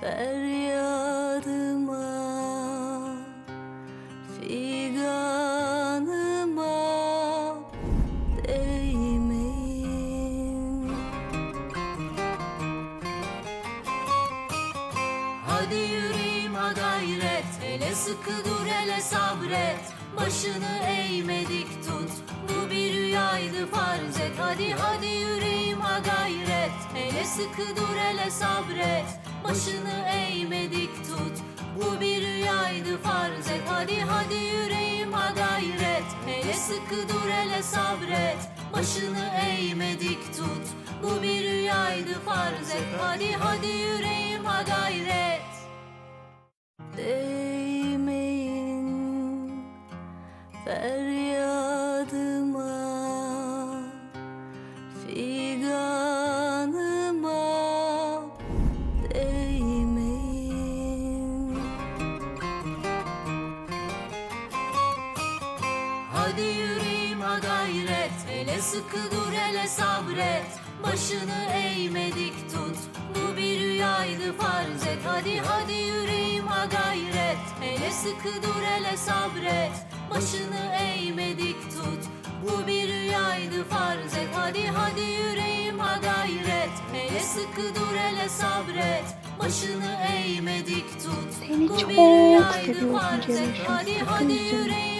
Feryadıma Figanıma Değmeyin. Hadi yüreğim ha gayret. Hele sıkı dur hele sabret. Başını eğmedik tut. Bu bir rüyaydı farz et. Hadi hadi yüreğim ha gayret. Hele sıkı dur hele sabret Başını eğmedik tut. Bu bir rüyaydı farz et. Hadi hadi yüreğim ha gayret Hele sıkı dur hele sabret. Başını eğmedik tut. Bu bir rüyaydı farz et. Hadi hadi yüreğim ha gayret Değmeyin Feryadıma. Figanıma Hadi yüreğim ha gayret. Hele sıkı dur hele sabret. Başını eğmedik tut. Bu bir rüyaydı farz et. Hadi hadi yüreğim ha gayret. Hele sıkı dur hele sabret. Başını eğmedik tut. Bu bir rüyaydı farz et. Hadi hadi yüreğim ha gayret. Hele sıkı dur hele sabret. Başını eğmedik tut. Seni Bu çok bir rüyaydı seviyorum farz et. Hadi hadi yüreğim